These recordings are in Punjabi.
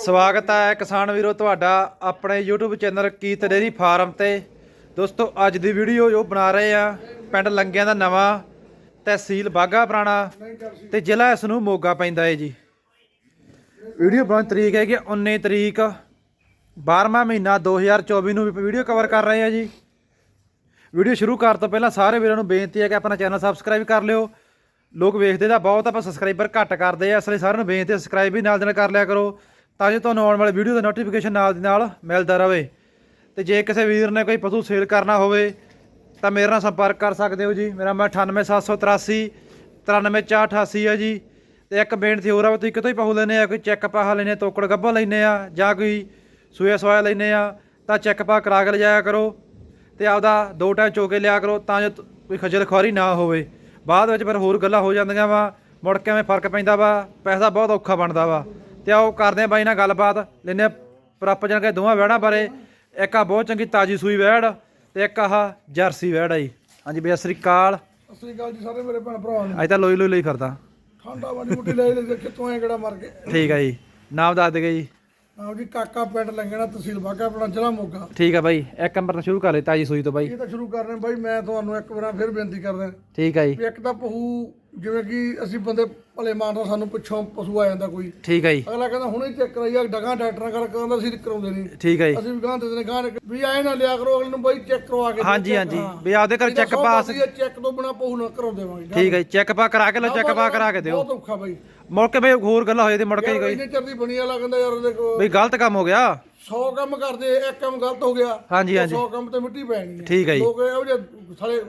ਸਵਾਗਤ ਹੈ ਕਿਸਾਨ ਵੀਰੋ ਤੁਹਾਡਾ ਆਪਣੇ YouTube ਚੈਨਲ ਕੀਤ ਡੇਰੀ ਫਾਰਮ ਤੇ। ਦੋਸਤੋ, ਅੱਜ ਦੀ ਵੀਡੀਓ ਜੋ ਬਣਾ ਰਹੇ ਆ ਪਿੰਡ ਲੰਗਿਆਂ ਦਾ ਨਵਾਂ ਤਹਿਸੀਲ ਬਾਗਾ ਪੁਰਾਣਾ ਤੇ ਜ਼ਿਲ੍ਹਾ ਇਸ ਨੂੰ ਮੋਗਾ ਪੈਂਦਾ ਹੈ ਜੀ। ਵੀਡੀਓ ਬਣਾਉਣ ਦੀ ਤਰੀਕ ਕਿ 19 ਤਰੀਕ 12ਵਾਂ ਮਹੀਨਾ 2024 ਨੂੰ ਵੀਡੀਓ ਕਵਰ ਕਰ ਰਹੇ ਆ ਜੀ। ਵੀਡੀਓ ਸ਼ੁਰੂ ਕਰਨ ਤੋਂ ਪਹਿਲਾਂ ਸਾਰੇ ਵੀਰਾਂ ਨੂੰ ਬੇਨਤੀ ਹੈ ਕਿ ਆਪਣਾ ਚੈਨਲ ਸਬਸਕ੍ਰਾਈਬ ਕਰ ਲਿਓ। ਲੋਕ ਵੇਖਦੇ ਤਾਂ ਬਹੁਤ ਆਪਾਂ ਸਬਸਕ੍ਰਾਈਬਰ ਘੱਟ ਕਰਦੇ ਆ, ਇਸ ਲਈ ਸਾਰਿਆਂ ਨੂੰ ਬੇਨਤੀ ਸਬਸਕ੍ਰਾਈਬ ਵੀ ਨਾਲ ਦੇ ਨਾਲ ਕਰ ਲਿਆ ਕਰੋ। ਤਾਂ ਜੋ ਤੁਹਾਨੂੰ ਆਉਣ ਵਾਲੇ ਵੀਡੀਓ ਦਾ ਨੋਟੀਫਿਕੇਸ਼ਨ ਨਾਲ ਦੀ ਨਾਲ ਮਿਲਦਾ ਰਹੇ। ਤੇ ਜੇ ਕਿਸੇ ਵੀਰ ਨੇ ਕੋਈ ਪਸ਼ੂ ਸੇਲ ਕਰਨਾ ਹੋਵੇ, ਤਾਂ ਮੇਰੇ ਨਾਲ ਸੰਪਰਕ ਕਰ ਸਕਦੇ ਹੋ ਜੀ। ਮੇਰਾ ਮੈਂ 98783 93488 ਹੈ ਜੀ। ਤੇ ਇੱਕ ਬੇਨਤੀ ਹੋਰ ਆ, ਵੀ ਤੁਸੀਂ ਕਿਤੋਂ ਹੀ ਪਹੂ ਲੈਨੇ ਆ, ਕੋਈ ਚੈੱਕ ਪਾਹਾ ਲੈਨੇ ਆ, ਤੋਕੜ ਗੱਭਾ ਲੈਨੇ ਆ, ਜਾਂ ਕੋਈ ਸੂਆ ਸਵਾਇਆ ਲੈਨੇ ਆ, ਤਾਂ ਚੈੱਕ ਪਾ ਕਰਾ ਕੇ ਲਿਜਾਇਆ ਕਰੋ। ਤੇ ਆਪਦਾ ਦੋ ਟਾਈਮ ਚੋ ਕੇ ਲਿਆ ਕਰੋ, ਤਾਂ ਜੋ ਕੋਈ ਖੱਜਲ ਖੁਆਰੀ ਨਾ ਹੋਵੇ। ਬਾਅਦ ਵਿੱਚ ਫਿਰ ਹੋਰ ਗੱਲਾਂ ਹੋ ਜਾਂਦੀਆਂ ਵਾ, ਮੁੜ ਕੇ ਐਵੇਂ ਫ਼ਰਕ ਪੈਂਦਾ ਵਾ, ਪੈਸਾ ਬਹੁਤ ਔਖਾ ਬਣਦਾ ਵਾ। ਤੇ ਆਓ ਕਰਦੇ ਆ ਬਾਈ ਨਾਲ ਗੱਲਬਾਤ। ਲੈਨੇ ਪ੍ਰੋਪਰ ਜਾਣ ਕੇ ਦੋਵਾਂ ਵਹਿੜਾਂ ਬਾਰੇ। ਇੱਕ ਆ ਬਹੁਤ ਚੰਗੀ ਤਾਜੀ ਸੂਈ ਵਹਿੜ ਤੇ ਇੱਕ ਆਹ ਜਰਸੀ ਵਹਿੜ ਆ ਜੀ। ਹਾਂਜੀ ਬਈ ਸਤਿ ਸ੍ਰੀ ਅਕਾਲ। ਸਤਿ ਸ੍ਰੀ ਅਕਾਲ ਜੀ ਸਾਰੇ ਮੇਰੇ ਭੈਣ ਭਰਾਵਾਂ ਨੂੰ। ਅੱਜ ਤਾਂ ਲੋਈ ਲੋਈ ਲਈ ਫਿਰਦਾ। ਠੰਡਾ ਵਾਲੀ ਮੁੱਟੀ ਲੈ ਲੈ ਕਿਤੋਂ ਐ ਕਿਹੜਾ ਮਰ ਗਏ ਠੀਕ ਆ ਜੀ। ਨਾਮ ਦੱਸ ਦੇਗੇ ਜੀ। ਆਓ ਜੀ ਕਾਕਾ ਪਿੰਡ ਲੰਗਣਾ ਤਹਿਸੀਲ ਬਾਗਾ ਆਪਣਾ ਜ਼ਿਲ੍ਹਾ ਮੋਗਾ। ਠੀਕ ਆ ਬਾਈ ਇੱਕ ਨੰਬਰ ਤੋਂ ਸ਼ੁਰੂ ਕਰ ਲਈ ਤਾਜੀ ਸੂਈ ਤੋਂ ਬਾਈ। ਇਹ ਤਾਂ ਸ਼ੁਰੂ ਕਰ ਰਹੇ ਬਾਈ ਮੈਂ ਤੁਹਾਨੂੰ ਇੱਕ ਵਾਰ ਫਿਰ ਬੇਨਤੀ ਕਰਦਾ। ਠੀਕ ਆ ਜੀ। ਇੱਕ ਤਾਂ ਪਹੂ ਜਿਵੇਂ ਕਿ ਅਸੀਂ ਬੰਦੇ ਭਲੇ ਮਾਨਦਾ ਸਾਨੂੰ ਪਿੱਛੋਂ ਪਸ਼ੂ ਆ ਜਾਂਦਾ ਕੋਈ। ਠੀਕ ਆ ਜੀ। ਅਗਲਾ ਕਹਿੰਦਾ ਹੁਣੇ ਹੀ ਚੈੱਕ ਕਰਾਈਆ ਡਗਾ ਡਾਕਟਰਾਂ ਕਰ ਕਹਿੰਦਾ ਅਸੀਂ ਕਰਾਉਂਦੇ ਨਹੀਂ। ਠੀਕ ਆ ਜੀ। ਅਸੀਂ ਵੀ ਗਾਂ ਦੇ ਦਿੰਦੇ ਗਾਂ ਵੀ ਆਏ ਨਾ ਲਿਆ ਕਰੋ ਅਗਲੇ ਨੂੰ ਬਾਈ ਚੈੱਕ ਕਰਵਾ ਕੇ ਹਾਂਜੀ ਹਾਂਜੀ। ਵੀ ਆਪਦੇ ਘਰ ਚੈੱਕ ਪਾਸ ਚੈੱਕ ਤੋਂ ਬਿਨਾ ਪਹੂ ਨਾ ਕਰਾਉ ਦੇਵਾਂਗੇ। ਠੀਕ ਹੈ ਚੈੱਕ ਪਾ ਕਰਾ ਕੇ ਲਓ ਚੈੱਕ ਪਾ ਕਰਾ ਕੇ ਦਿਓ। ਬਹੁਤ ਔਖਾ ਬਾਈ। ਮੁੜ ਕੇ ਬਈ ਹੋਰ ਗੱਲਾਂ ਹੋ ਜਾਂਦੀ ਮੁੜ ਕੇ ਕੋਈ। ਇੰਨੇ ਚਿਰ ਦੀ ਬਣੀ ਵਾਲਾ ਕਹਿੰਦਾ ਯਾਰ ਦੇਖੋ ਬਈ ਗਲਤ ਕੰਮ ਹੋ ਗਿਆ। 100 ਕੰਮ ਕਰਦੇ ਇੱਕ ਕੰਮ ਗਲਤ ਹੋ ਗਿਆ। ਹਾਂਜੀ ਹਾਂਜੀ। 100 ਕੰਮ ਤੇ ਮਿੱਟੀ ਪੈਣੀ ਹੈ ਠੀਕ ਹੈ ਜੀ। ਲੋਕ ਇਹੋ ਜਿਹੇ ਸਾਲੇ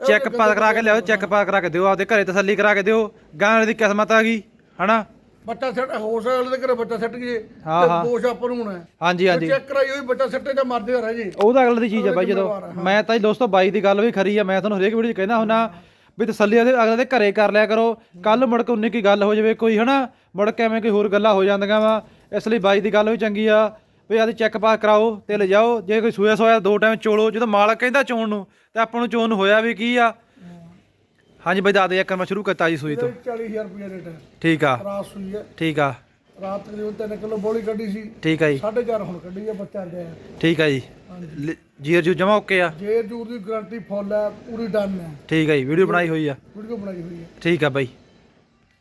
ਚੈੱਕ ਪਾ ਕਰਾ ਕੇ ਲਿਆਓ ਚੈੱਕ ਪਾ ਕਰਾ ਕੇ ਦਿਓ ਆਪਦੇ ਘਰੇ ਤਸੱਲੀ ਕਰਾ ਕੇ ਦਿਓ ਗਾਂ ਵਾਲੇ ਦੀ ਕਿਸਮਤ ਆ ਗਈ ਹਨਾ? ਬੱਚਾ ਸੱਟ ਹੋ ਸਕਦਾ ਦੇ ਘਰੇ ਬੱਚਾ ਸੱਟ ਗਏ ਹਾਂ, ਤੇ ਹਾਂ। ਦੋਸ਼ ਆਪਾਂ ਨੂੰ ਹੋਣਾ ਹੈ। ਹਾਂਜੀ ਹਾਂਜੀ। ਚੈੱਕ ਕਰਾਈ ਹੋਈ ਬੱਚਾ ਸੱਟੇ ਤਾਂ ਮਰਦੇ ਰਹਿ ਜੇ। ਉਹ ਤਾਂ ਅਗਲੇ ਦੀ ਚੀਜ਼ ਆ ਬਾਈ ਜਦੋਂ ਮੈਂ ਤਾਂ ਜੀ ਦੋਸਤੋ ਬਾਈ ਦੀ ਗੱਲ ਵੀ ਖਰੀ ਆ ਮੈਂ ਤੁਹਾਨੂੰ ਹਰੇਕ ਵੀਡੀਓ 'ਚ ਕਹਿੰਦਾ ਹੁੰਨਾ ਵੀ ਤਸੱਲੀ ਉਹਦੇ ਅਗਲੇ ਦੇ ਘਰੇ ਕਰ ਲਿਆ ਕਰੋ। ਕੱਲ ਮੁੜ ਕੇ ਉਨੀ ਕੀ ਗੱਲ ਹੋ ਜਾਵੇ ਕੋਈ ਹਨਾ? ਮੁੜ ਕੇ ਐਵੇਂ ਕੋਈ ਹੋਰ ਗੱਲਾਂ ਹੋ ਜਾਂਦੀਆਂ ਵਾ। ਇਸ ਲਈ ਬਾਈ ਦੀ ਗੱਲ ਵੀ ਚੰਗੀ ਆ। ਵੀ ਆਦੀ ਚੈੱਕ ਪਾਸ ਕਰਾਓ ਤੇ ਲਿਜਾਓ। ਜੇ ਕੋਈ ਸੂਆ ਸੋਇਆ ਦੋ ਟਾਈਮ ਚੋਲੋ ਜਦੋਂ ਮਾਲਕ ਕਹਿੰਦਾ ਚੋਣ ਨੂੰ ਤੇ ਆਪਾਂ ਨੂੰ ਚੋਣ ਹੋਇਆ ਵੀ ਕੀ ਆ? ਹਾਂਜੀ ਬਾਈ ਦੱਸ ਦੇ ਇੱਕ ਮੈਂ ਸ਼ੁਰੂ ਕਰਤਾ ਜੀ ਸੂਈ ਤੋਂ। 40000 ਰੁਪਏ ਰੇਟ ਹੈ। ਠੀਕ ਆ। ਰਾਤ ਸੂਈ ਹੈ। ਠੀਕ ਆ। ਰਾਤ ਤਕਰੀਬਨ 3 ਕਿਲੋ ਬੋਲੀ ਕੱਢੀ ਸੀ। ਠੀਕ ਆ ਜੀ। 4.5 ਹੁਣ ਕੱਢੀ ਹੈ ਬੱਚਾ ਗਿਆ ਠੀਕ ਆ ਜੀ। ਜੀਰ ਜੂ ਜਮਾ ਓਕੇ ਆ? ਜੇ ਜੂਰ ਦੀ ਗਾਰੰਟੀ ਫੁੱਲ ਹੈ ਪੂਰੀ ਡਨ ਹੈ। ਠੀਕ ਆ ਜੀ ਵੀਡੀਓ ਬਣਾਈ ਹੋਈ ਆ? ਵੀਡੀਓ ਬਣਾਈ ਹੋਈ ਹੈ। ਠੀਕ ਆ ਬਾਈ।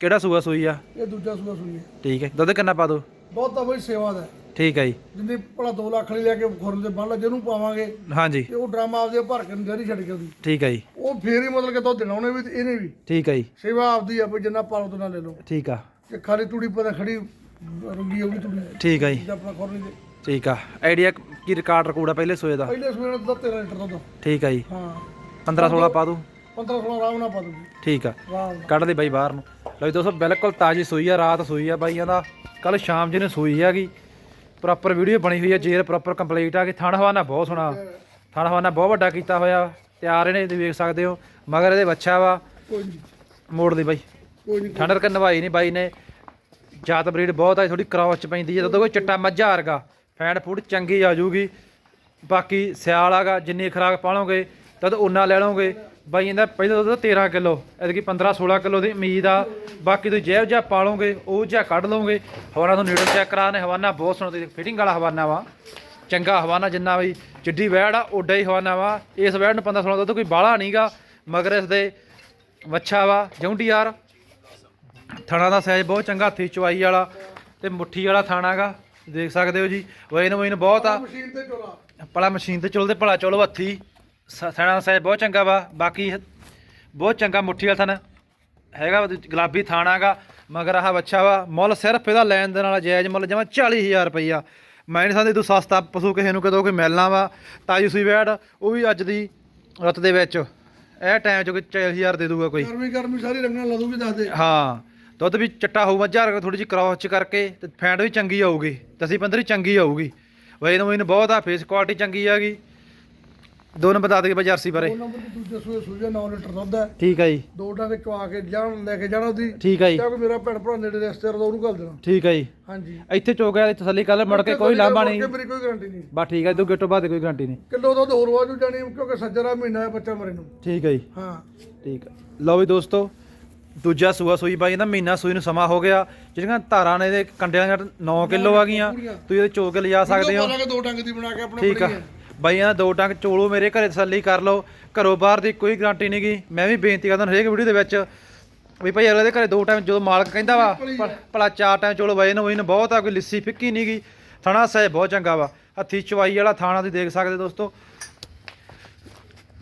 ਕਿਹੜਾ ਸੂਆ ਸੂਈ ਆ? ਇਹ ਦੂਜਾ ਸੂਆ ਸੂਈ ਹੈ। ਠੀਕ ਹੈ। ਦੁੱਧ ਕਿੰਨਾ ਪਾ ਦੋ? ਬਹੁਤ ਤਾਂ ਬਈ ਸੇਵਾ ਦਾ। ਠੀਕ ਹੈ ਜੀ। ਜਿੰਨੀ ਭਲਾ 2 ਲੱਖ ਲਈ ਲੈ ਕੇ ਖੁਰਨ ਦੇ ਬੰਨ ਲਾ ਜਿਹਨੂੰ ਪਾਵਾਂਗੇ। ਹਾਂਜੀ। ਤੇ ਉਹ ਡਰਾਮਾ ਆਪਦੇ ਭਰ ਕੇ ਡੇਰੀ ਛੱਡ ਕੇ ਉਹਦੀ ਠੀਕ ਹੈ ਜੀ। ਉਹ ਫੇਰ ਹੀ ਮਤਲਬ ਕਿ ਦੇਣਾ ਉਹਨੇ ਵੀ ਤੇ ਇਹਨੇ ਵੀ। ਠੀਕ ਹੈ ਜੀ। ਸੇਵਾ ਆਪਦੀ ਆ ਵੀ ਜਿੰਨਾ ਪਾਲੋ ਤੋਂ ਨਾ ਲੈ ਲਓ। ਠੀਕ ਆ। ਜੇ ਖਾਲੀ ਤੂੜੀ ਪਤਾ ਖੜੀ ਰੰਗੀ ਹੋਊਗੀ ਤੂੜੀ। ਠੀਕ ਹੈ ਜੀ। ਜੇ ਆਪਣਾ ਖੁਰਨ ਦੇ। ਠੀਕ ਆ। ਆਈਡੀਆ ਕੀ ਰਿਕਾਰਡ ਰਕੂੜਾ ਪਹਿਲੇ ਸੋਏ ਦਾ? ਪਹਿਲੇ ਸਵੇਰ ਦਾ 13 ਲੀਟਰ ਦੁੱਧ। ਠੀਕ ਆ ਜੀ। ਹਾਂ। 15 16 ਪਾ ਦੂ 15 16 ਆਰਾਮ ਨਾਲ ਪਾ ਦੂਗੀ ਠੀਕ ਆ। ਕੱਢ ਦੇ ਬਾਈ ਬਾਹਰ ਨੂੰ। ਲਓ ਜੀ ਦੋਸਤੋ ਬਿਲਕੁਲ ਤਾਜੀ ਸੂਈ ਆ ਰਾਤ ਸੂਈ ਆ ਬਾਈਆਂ ਦਾ। ਕੱਲ ਸ਼ਾਮ ਜਿਹਨੇ ਸੂਈ ਹੈਗੀ ਪ੍ਰੋਪਰ ਵੀਡੀਓ ਬਣੀ ਹੋਈ ਆ ਜੇਰ ਪ੍ਰੋਪਰ ਕੰਪਲੀਟ ਆ ਕਿ ਥਣ ਹਵਾਨਾ ਬਹੁਤ ਸੋਹਣਾ। ਥਣ ਹਵਾਨਾ ਬਹੁਤ ਵੱਡਾ ਕੀਤਾ ਹੋਇਆ ਤਿਆਰ ਇਹਨੇ ਤੁਸੀਂ ਵੇਖ ਸਕਦੇ ਹੋ। ਮਗਰ ਇਹਦੇ ਬੱਚਾ ਵਾ ਮੋੜ ਦੇ ਬਾਈ। ਠੰਡਰ ਕਰ ਨਵਾਈ ਨਹੀਂ ਬਾਈ ਨੇ। ਜਾਤ ਬਰੀਡ ਬਹੁਤ ਆ ਥੋੜੀ ਕ੍ਰਾਸ ਚ ਪੈਂਦੀ ਹੈ ਜਦੋਂ ਕੋਈ ਚਿੱਟਾ ਮੱਝਾ ਵਰਗਾ ਫੈਂਡ ਫੂਡ ਚੰਗੀ ਆ ਜੂਗੀ ਬਾਕੀ ਸਿਆਲ ਆਗਾ ਜਿੰਨੀ ਖਰਾਕ ਪਾਲੋਗੇ ਤਦ ਉਨਾ ਲੈ ਲਓਗੇ। ਬਾਈ ਇਹਦਾ ਪਹਿਲਾਂ ਦੁੱਧ 13 ਕਿਲੋ ਐਤਕੀ 15 16 ਕਿਲੋ ਦੀ ਉਮੀਦ ਆ। ਬਾਕੀ ਤੁਸੀਂ ਜਿਹੋ ਜਿਹਾ ਪਾਲੋਗੇ ਉਹ ਜਿਹਾ ਕੱਢ ਲਓਗੇ। ਹਵਾਨਾ ਤੋਂ ਨੀਡਲ ਚੈੱਕ ਕਰਾਣੇ ਹਵਾਨਾ ਬਹੁਤ ਸੋਹਣਾ ਤੁਸੀਂ ਫਿਟਿੰਗ ਵਾਲਾ ਹਵਾਨਾ ਵਾ। ਚੰਗਾ ਹਵਾਨਾ ਜਿੰਨਾ ਵੀ ਜਿੱਡੀ ਵੈੜ ਆ ਓਡਾ ਹੀ ਹਵਾਨਾ ਵਾ। ਇਸ ਵੈੜ ਨੂੰ 15 16 ਦੁੱਧ ਕੋਈ ਬਾਹਲਾ ਨਹੀਂਗਾ। ਮਗਰ ਇਸ ਦੇ ਵੱਛਾ ਵਾ ਜੌਂਡੀ ਯਾਰ। ਥਣਾ ਦਾ ਸਾਈਜ਼ ਬਹੁਤ ਚੰਗਾ ਹੱਥੀ ਚਵਾਈ ਵਾਲਾ ਤੇ ਮੁੱਠੀ ਵਾਲਾ ਥਾਣਾਗਾ ਦੇਖ ਸਕਦੇ ਹੋ ਜੀ ਵੈਨ ਵੈਨ ਬਹੁਤ ਆ। ਮਸ਼ੀਨ ਤੇ ਚੋਲਾ। ਭਲਾ ਮਸ਼ੀਨ ਤੇ ਚੁੱਲਦੇ ਭਲਾ ਚਲੋ ਹੱਥੀ। ਸ- ਥਣਾ ਦਾ ਸਾਈਜ਼ ਬਹੁਤ ਚੰਗਾ ਵਾ ਬਾਕੀ ਬਹੁਤ ਚੰਗਾ ਮੁੱਠੀ ਵਾਲਾ ਥਣ ਹੈਗਾ ਗੁਲਾਬੀ ਥਾਣਾਗਾ ਮਗਰ ਆਹ ਬੱਚਾ ਵਾ ਮੁੱਲ ਸਿਰਫ ਇਹਦਾ ਲੈਣ ਦੇ ਨਾਲ ਜਾਇਜ਼ ਮੁੱਲ ਜਮਾ 40000 ਰੁਪਈਆ। ਮੈਂ ਨਹੀਂ ਸਮਝਦੀ ਤੂੰ ਸਸਤਾ ਪਸ਼ੂ ਕਿਸੇ ਨੂੰ ਕਦੋਂ ਕੋਈ ਮਿਲਣਾ ਵਾ ਤਾਜੀ ਸੂਈ ਵੈੜ ਉਹ ਵੀ ਅੱਜ ਦੀ ਰੁੱਤ ਦੇ ਵਿੱਚ। ਇਹ ਟਾਈਮ ਚ ਕੋਈ 4000 ਦੇ ਦੂਗਾ ਕੋਈ। ਗਰਮੀ ਗਰਮੀ ਸਾਰੀ ਰੰਗਣਾ ਲਾ ਦੂਗੀ ਦੱਸ ਦੇ। ਹਾਂ ਦੁੱਧ ਵੀ ਚਿੱਟਾ ਹੋਊ ਮੱਝਾ ਵਰਗਾ ਥੋੜੀ ਜਿਹੀ ਕ੍ਰਾਸ ਚ ਕਰਕੇ ਤੇ ਫੈਂਟ ਵੀ ਚੰਗੀ ਆਊਗੀ ਦਸੀ ਪੰਦਰੀ ਚੰਗੀ ਆਊਗੀ। ਵਜਨ ਵਜਨ ਬਹੁਤ ਆ ਫੇਸ ਕੁਆਲਿਟੀ ਚੰਗੀ ਹੈਗੀ ਦੋ ਨੰਬਰ ਦੱਸ ਦੇ ਬਈ ਜਰਸੀ ਬਾਰੇ। ਦੋ ਨੰਬਰ ਤੇ ਦੂਜੇ ਸੂਏ ਸੂਏ 9 ਲੀਟਰ ਦੁੱਧ ਹੈ। ਠੀਕ ਹੈ ਜੀ। ਦੋ ਡੰਗ ਚਵਾ ਕੇ ਜਾਣ ਲੈ ਕੇ ਜਾਣਾ ਉਹਦੀ। ਠੀਕ ਹੈ ਜੀ। ਕਿਉਂਕਿ ਮੇਰਾ ਭੈਣ ਭਰਾ ਨੇੜੇ ਰਿਸ਼ਤੇਦਾਰ ਦਾ ਉਹਨੂੰ ਘੱਲ ਦੇਣਾ। ਠੀਕ ਹੈ ਜੀ। ਹਾਂਜੀ। ਇੱਥੇ ਚੋ ਗਿਆ ਤਸੱਲੀ ਕਰ ਲੈ ਮੁੜ ਕੇ ਕੋਈ ਲਾਂਭਾ ਨਹੀਂ। ਮੁੜ ਕੇ ਮੇਰੀ ਕੋਈ ਗਾਰੰਟੀ ਨਹੀਂ। ਬਸ ਠੀਕ ਹੈ ਤੂੰ ਗਿੱਟੋ ਬਾਅਦ ਕੋਈ ਗਾਰੰਟੀ ਨਹੀਂ। ਕਿਲੋ ਦੁੱਧ ਹੋਰ ਵਾਜੂ ਜਾਣੀ ਕਿਉਂਕਿ ਸੱਜਰਾ ਮਹੀਨਾ ਹੈ ਬੱਚਾ ਮਰੇ ਨੂੰ। ਠੀਕ ਹੈ ਜੀ। ਹਾਂ। ਠੀਕ ਹੈ। ਲਓ ਵੀ ਦੋਸਤੋ ਦੂਜਾ ਸੂਆ ਸੂਈ ਬਾਈ ਦਾ ਮਹੀਨਾ ਸੂਈ ਨੂੰ ਸਮਾਂ ਹੋ ਗਿਆ। ਜਿਹੜੀਆਂ ਧਾਰਾਂ ਨੇ ਇਹਦੇ ਕੰਡਿਆਂ ਦੀਆਂ 9 ਕਿਲੋ ਆ ਗਈਆਂ। ਤੁਸੀਂ ਇਹਦੇ ਚੋਕ ਲਿਜਾ ਸਕਦੇ ਹੋ। ਪਾਲਾਂਗੇ ਦੋ ਟੰਗ ਦੀ ਬਣਾ ਕੇ ਆਪਣੇ ਠੀਕ ਆ। ਬਾਈਆਂ, ਦਾ ਦੋ ਟੰਗ ਚੋਲੋ ਮੇਰੇ ਘਰੇ ਤਸੱਲੀ ਕਰ ਲਓ। ਘਰੋਂ ਬਾਹਰ ਦੀ ਕੋਈ ਗਾਰੰਟੀ ਨਹੀਂ ਗੀ ਮੈਂ ਵੀ ਬੇਨਤੀ ਕਰਦਾ ਹਰੇਕ ਵੀਡੀਓ ਦੇ ਵਿੱਚ ਵੀ ਭਾਈ ਅਗਲੇ ਦੇ ਘਰੇ ਦੋ ਟਾਈਮ ਜਦੋਂ ਮਾਲਕ ਕਹਿੰਦਾ ਵਾ ਭਲਾ ਚਾਰ ਟਾਈਮ ਚੋਲੋ ਬਾਈ ਨੂੰ ਇਹਨੂੰ ਬਹੁਤ ਆ, ਕੋਈ ਲਿੱਸੀ ਫਿੱਕੀ ਨਹੀਂ ਗੀ ਥਣਾ ਸਹਿ ਬਹੁਤ ਚੰਗਾ ਵਾ। ਹੱਥੀ ਚਵਾਈ ਵਾਲਾ ਥਾਣਾ ਤੁਸੀਂ ਦੇਖ ਸਕਦੇ ਦੋਸਤੋ।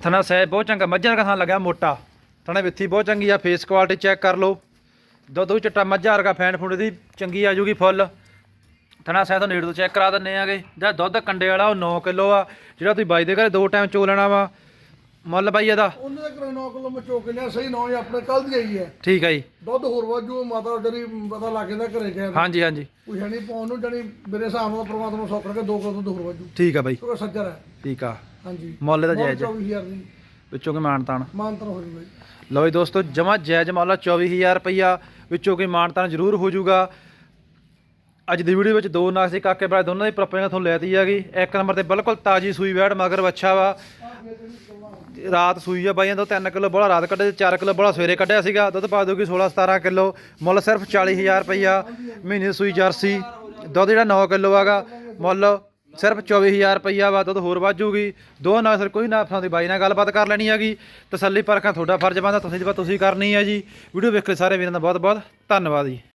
ਥਣਾ ਸਹਿ ਬਹੁਤ ਚੰਗਾ, ਮੱਝਾਂ ਦਾ ਥਾਂ ਲੱਗਿਆ ਮੋਟਾ। ਥਾਣਾ ਵਿੱਥੀ ਬਹੁਤ ਚੰਗੀ ਆ ਫੇਸ ਕੁਆਲਿਟੀ ਚੈੱਕ ਕਰ ਲਓ। ਦੁੱਧ ਵੀ ਚਿੱਟਾ ਮੱਝਾਂ ਵਰਗਾ ਫੈਨ ਫੁੰਡ ਦੀ ਚੰਗੀ ਆ ਜੂਗੀ ਫੁੱਲ। ਥਣਾ ਸਹਿ ਤੋਂ ਨੇੜ ਤੋਂ ਚੈੱਕ ਕਰਾ ਦਿੰਨੇ ਆਗੇ। ਜਿਹੜਾ ਦੁੱਧ ਕੰਡੇ ਵਾਲਾ ਉਹ 9 ਕਿਲੋ ਆ ਜਿਹੜਾ ਤੁਸੀਂ ਬਾਈ ਦੇ ਘਰੇ ਦੋ ਟਾਈਮ ਚੋ ਲੈਣਾ ਵਾ। ਮੁੱਲ ਬਾਈ ਇਹਦਾ? ਉਹਨੇ ਦਾ ਕਰ 9 ਕਿਲੋ ਮੈਂ ਚੋਕ ਲਿਆ ਸਹੀ 9 ਆਪਣੇ ਕੱਲ ਦੀ ਆਈ ਹੈ। ਠੀਕ ਆ ਜੀ। ਦੁੱਧ ਹੋਰ ਵਾਜੂ ਮਾਤਾ ਜਿਹੜੀ ਪਤਾ ਲੱਗ ਜਾਂਦਾ ਘਰੇ ਗਿਆ ਹਾਂਜੀ ਹਾਂਜੀ। ਕੋਈ ਹੈ ਨਹੀਂ ਪਾਉਣ ਨੂੰ ਜਣੀ ਮੇਰੇ ਹਿਸਾਬ ਨਾਲ ਪ੍ਰਮਾਤਮਾ ਨੂੰ ਸੌਕ ਕਰਕੇ 2 ਕਿਲੋ ਦੁੱਧ ਹੋਰ ਵਾਜੂ ਠੀਕ ਆ ਬਾਈ। ਕਿਉਂਕਿ ਸੱਜਰ ਹੈ। ਠੀਕ ਆ। ਹਾਂਜੀ। ਮੁੱਲ ਦਾ ਜਾਇਜ਼ ਆ। 24000 ਦੀ। ਵਿੱਚੋਂ ਕੀ ਮਾਨਤਾਨ ਮਾਨਤਨ ਹੋ ਜੂਗਾ ਜੀ। ਲਓ ਜੀ ਦੋਸਤੋ ਜਮਾ ਜਾਇਜ਼ ਮੁੱਲ ਆ 24000 ਰੁਪਈਆ। ਵਿੱਚੋਂ ਕੀ ਮਾਨਤਾਨ ਜ਼ਰੂਰ ਹੋ ਜਾਊਗਾ ਅੱਜ ਦੀ ਵੀਡੀਓ ਵਿੱਚ ਦੋ ਨਾਗ ਸੀ, ਕਾਕੇ ਭਰਾ ਦੋਨਾਂ ਦੀ ਪ੍ਰੋਪਰਟੀਆਂ ਤੁਹਾਨੂੰ ਲੈਤੀ ਹੈਗੀ ਇੱਕ ਨੰਬਰ ਤੇ ਬਿਲਕੁਲ ਤਾਜੀ ਸੂਈ ਵੈੜ, ਮਗਰ ਬੱਚਾ ਵਾ। ਰਾਤ ਸੂਈ ਆ ਬਾਈਆਂ ਤੋਂ 3 ਕਿਲੋ ਬੋਲਾ ਰਾਤ ਕੱਢੇ 4 ਕਿਲੋ ਬੋਲਾ ਸਵੇਰੇ ਕੱਢਿਆ ਸੀਗਾ। ਦੁੱਧ ਪਾ ਦੂਗੀ 16 17 ਕਿਲੋ, ਮੁੱਲ ਸਿਰਫ 40000 ਰੁਪਈਆ। ਮਹੀਨੇ ਦੀ ਸੂਈ ਜਰਸੀ, ਦੁੱਧ ਜਿਹੜਾ 9 ਕਿਲੋ ਹੈਗਾ ਮੁੱਲ ਸਿਰਫ 24000 ਰੁਪਈਆ ਵਾ, ਦੁੱਧ ਹੋਰ ਵਾਜੂਗੀ ਦੋ ਨਾਲ ਸਰ, ਕੋਈ ਨਾ ਪਸੰਦ ਬਾਈ ਨਾਲ ਗੱਲਬਾਤ ਕਰ ਲੈਣੀ ਹੈਗੀ। ਤਸੱਲੀ ਪਰਖਾਂ ਤੁਹਾਡਾ ਫਰਜ਼ ਬਣਦਾ, ਤੁਸੀਂ ਜਵਾ ਤੁਸੀਂ ਕਰਨੀ ਹੈ ਜੀ। ਵੀਡੀਓ ਵੇਖ ਕੇ ਸਾਰੇ ਵੀਰਾਂ ਦਾ ਬਹੁਤ ਬਹੁਤ ਧੰਨਵਾਦ ਜੀ।